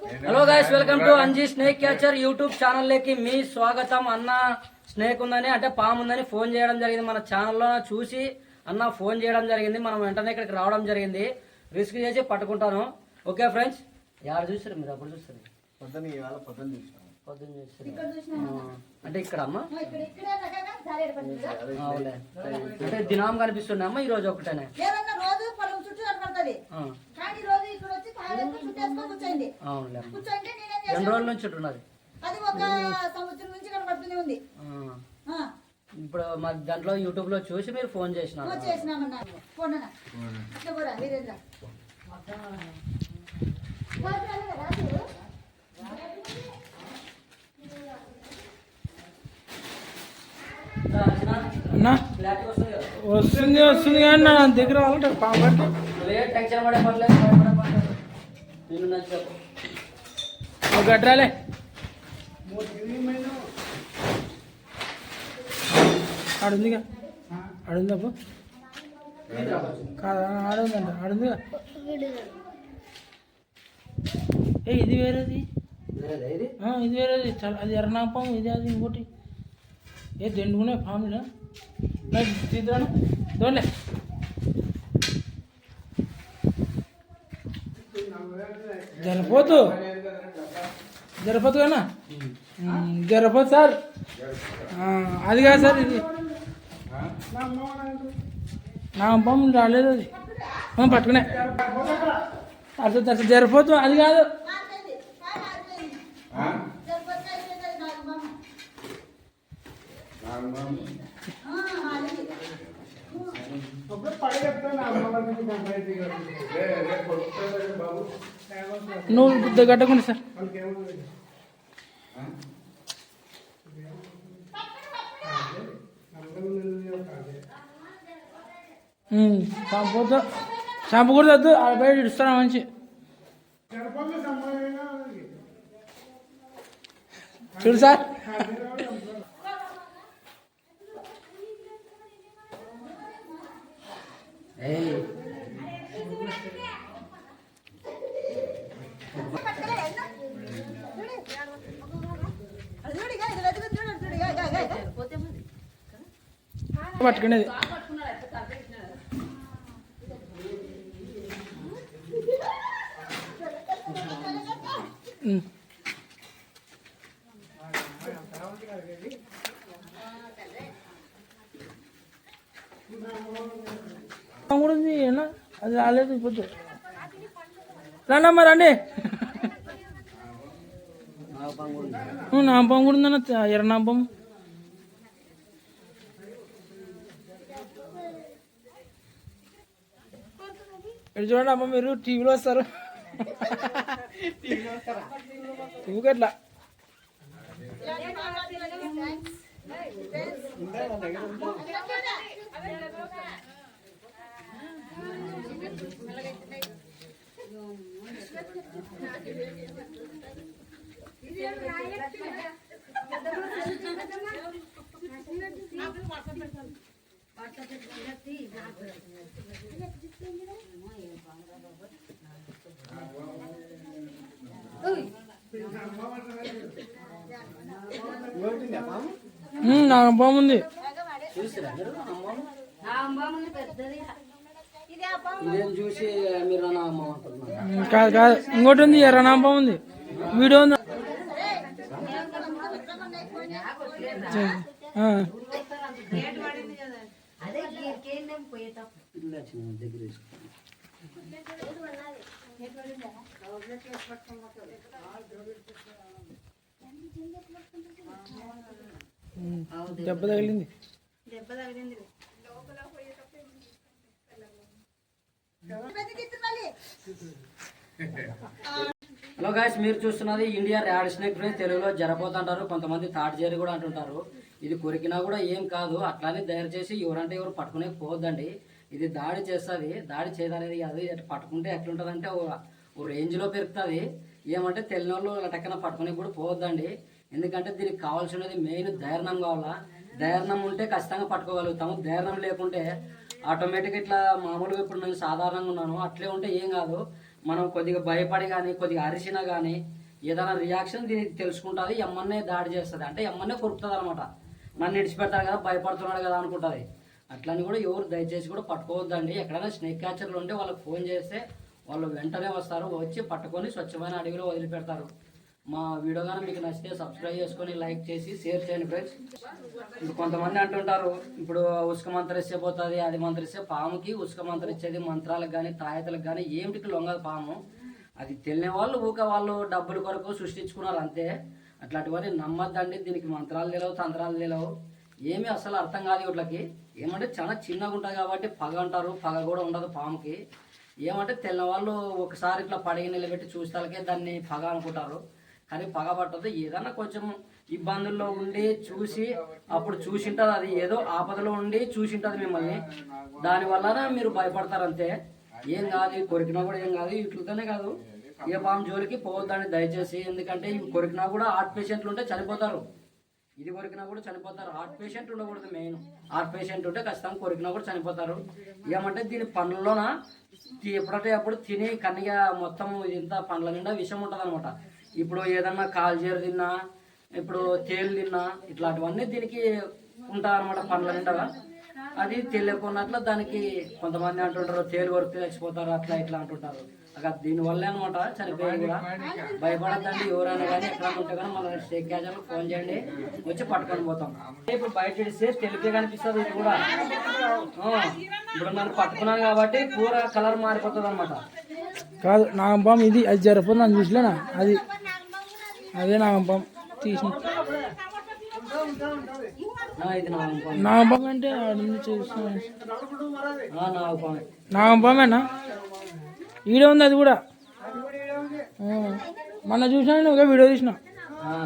Hello guys welcome to Anji snake catcher YouTube ఛానల్లోకి మీ స్వాగతం. అన్న స్నేక్ ఉందని అంటే పాము ఉందని ఫోన్ చేయడం జరిగింది మన ఛానల్లో చూసి అన్న ఫోన్ చేయడం జరిగింది. మనం వెంటనే ఇక్కడికి రావడం జరిగింది. రిస్క్ చేసి పట్టుకుంటాను. ఓకే ఫ్రెండ్స్ ఎవరు చూస్తారు మీరు? అప్పుడు చూస్తారు అంటే ఇక్కడ అమ్మ? అంటే దినాం కనిపిస్తుంది అమ్మ ఈ రోజు ఒకటేనే లేదన్నా రోజు పొలం చుట్టూ కనపడుతుంది ఆ, కానీ రోజు ఇక్కడ వచ్చి కాయలకు చుట్టేసుకొని కూర్చోండి అవునులే అమ్మ. కూర్చోంటే నేనేం ఎన్ని చేశాను రోజుల నుంచి ఉన్నది అది ఒక సంవత్సరం నుంచి కనపడుతూనే ఉంది. ఆ, ఆ, ఇప్పుడు మా దాంట్లో యూట్యూబ్లో చూసి మీరు ఫోన్ చేసినారు? ఫోన్ చేసినామన్నా ఫోన్ అన్న. ఇట్లా పోరా వీరేంద్ర ఫోన్ రాలేదా రాజు? అన్నా. క్లారిటీ వస్తుంది కదా వస్తుంది వస్తుంది కానీ నా దగ్గర వాళ్ళంటే పాపకి నువ్వే టెన్షన్ పడే పర్లేదు భయపడే పర్లేదు నేను నచ్చి చెప్పు. గడ్రాలే. ఆడుందిగా. ఆడుందా అప్పు కాదా ఆడుందంట. ఆడుందిగా. ఏ ఇది వేరేది? ఇది వేరేది. చాలా అది ఎర్రనాపం ఇది అది ఇంకోటి. ఏ దండుకునే పాములా తీద్దాను దోలే జరపోతు జరపోతు కదా జరపోతు సార్. అది కాదు సార్ ఇది. నా పాము రాలేదు అది. పట్టుకునే. అర్థం అర్థం. జరపోతు అది కాదు. నువ్వు గుద్ద గట్టకుండా సార్. షాంపూ షాంపూ కూడా వద్దు ఆడ బయట ఇస్తాను మంచి. చూడు సార్. Hey పట్టుకోలే, ఎన్నో? చూడు. అది చూడు ఇక, ఇది వెతుకు చూడు, చూడు ఇక, ఇక, ఇక, ఇక. పట్టుకునేది ఉమ్. కూడా ఉంది ఏనా అది రాలేదు ఇప్పుడు రండమ్మా రండి నాగపాము కూడా ఉంది. ఉమ్, నాంపం కూడా ఉందన్న ఎర్ర ఇక్కడ చూడండి అమ్మ మీరు టీవీలో వస్తారు. టీవీకి అట్లా ఉమ్, ఇది ఉమ్, కాదు కాదు. ఇంకోటి ఉంది ఎర్ర నాంపం ఉంది. వీడియో ఉంది. దగ్గర దెబ్బ తగిలింది. వెతికిత్తు మళ్ళీ. హలో గాయస్ మీరు చూస్తున్నది ఇండియా ర్యాడ్ స్నేక్ ఫ్రెండ్స్. తెలుగులో జరపోతుంటారు కొంతమంది తాటి చేరి కూడా అంటుంటారు. ఇది కొరికినా కూడా ఏం కాదు. అట్లానే దయచేసి ఎవరంటే ఎవరు పట్టుకునే పోవద్దండి. ఇది దాడి చేస్తుంది. దాడి చేయదనేది అది ఎట్లా పట్టుకుంటే ఎట్లుంటుందంటే ఓ రేంజ్లో పెరుగుతుంది. ఏమంటే తెలియని వాళ్ళు లటక్కన పట్టుకునే కూడా పోవద్దండి. ఎందుకంటే దీనికి కావాల్సినది మెయిన్ ధైర్యం కావాలా? ధైర్యం ఉంటే ఖచ్చితంగా పట్టుకోగలుగుతాము. ధైర్యం లేకుంటే ఆటోమేటిక్ ఇట్లా మామూలుగా ఇప్పుడు నేను సాధారణంగా ఉన్నాను. అట్లే ఉంటే ఏం కాదు. మనం కొద్దిగా భయపడి కానీ కొద్దిగా అరిచినా కానీ ఏదైనా రియాక్షన్ దీనికి తెలుసుకుంటుంది. ఎమ్మన్నే దాడి చేస్తుంది. అంటే ఎమ్మన్నే కొరుకుతుంది అనమాట నన్ను ఇడిచిపెడతాడు కదా భయపడుతున్నాడు కదా అనుకుంటుంది. అట్లని కూడా ఎవరు దయచేసి కూడా పట్టుకోవద్దండి. ఎక్కడైనా స్నేక్ క్యాచర్లు ఉంటే వాళ్ళకి ఫోన్ చేస్తే వాళ్ళు వెంటనే వస్తారు. వచ్చి పట్టుకొని స్వచ్ఛమైన అడవిలో వదిలిపెడతారు. మా వీడియో కానీ మీకు నచ్చితే సబ్స్క్రైబ్ చేసుకొని లైక్ చేసి షేర్ చేయండి ఫ్రెండ్స్ ఇప్పుడు కొంతమంది అంటుంటారు ఇప్పుడు ఉసుక మంత్రిస్తే పోతుంది అది మంత్రిస్తే పాముకి ఉసుక మంత్రిచ్చేది మంత్రాలకు కానీ తాయతలకు కానీ ఏమిటికి లొంగదు పాము. అది తెలియని వాళ్ళు ఊక వాళ్ళు డబ్బుల కొరకు సృష్టించుకున్నారు అంతే. అట్లాంటివన్నీ నమ్మద్దండి. దీనికి మంత్రాలు తెలియవు తంత్రాలు తెలియవు ఏమీ అసలు అర్థం కాదు వీటికి ఏమంటే చాలా చిన్నగా ఉంటుంది కాబట్టి పగ అంటారు పగ కూడా ఉండదు పాముకి. ఏమంటే తెల్లవాళ్ళు ఒకసారి ఇట్లా పడిగి నిలబెట్టి చూస్తాకే దాన్ని పగ అనుకుంటారు. కానీ పగ పట్టదు. ఏదన్నా కొంచెం ఇబ్బందుల్లో ఉండి చూసి అప్పుడు చూసింటుంది అది. ఏదో ఆపదలో ఉండి చూసింటుంది మిమ్మల్ని. దానివల్లనే మీరు భయపడతారు అంతే. ఏం కాదు కొరికినా కూడా ఏం కాదు ఇట్లతోనే కాదు. ఏ పాము జోలికి పోవద్దని దయచేసి ఎందుకంటే ఇవి కొరికినా కూడా హార్ట్ పేషెంట్లు ఉంటే చనిపోతారు. ఇది కొరికినా కూడా చనిపోతారు. హార్ట్ పేషెంట్ ఉండకూడదు మెయిన్. హార్ట్ పేషెంట్ ఉంటే ఖచ్చితంగా కొరికినా కూడా చనిపోతారు. ఏమంటే దీని పండ్లలోన ఎప్పుడంటే అప్పుడు తిని కన్నిగా మొత్తం ఇంత పండ్ల నిండా విషం ఉంటుంది అనమాట ఇప్పుడు ఏదన్నా కాల్చీర తిన్నా ఇప్పుడు తేలు తిన్నా ఇట్లాంటివన్నీ దీనికి ఉంటాయి అనమాట పండ్ల నిండా అది తెలియకున్నట్లు దానికి కొంతమంది అంటుంటారు తేలు వరకు చచ్చిపోతారు అట్లా ఇట్లా అంటుంటారు. అక్కడ దీనివల్లే అనమాట చనిపోయి కూడా. భయపడద్దండి ఎవరైనా కానీ ఎక్కడ ఉంటే కానీ మన స్టేక్ క్యాచర్ ఫోన్ చేయండి వచ్చి పట్టుకొని పోతాం. ఇప్పుడు బయట చేస్తే తెలిపే కనిపిస్తుంది ఇది కూడా. ఇప్పుడు నన్ను పట్టుకున్నాను కాబట్టి పూర కలర్ మారిపోతుంది అనమాట కాదు నాగంపాం ఇది అది జరపదు నన్ను చూసలేనా అది. అదే నాగంపాం తీసిన. నా. నాగంపాం అంటే నా. నాగంపామేనా ఈడే ఉంది అది కూడా మొన్న చూసినా ఒక వీడియో తీసిన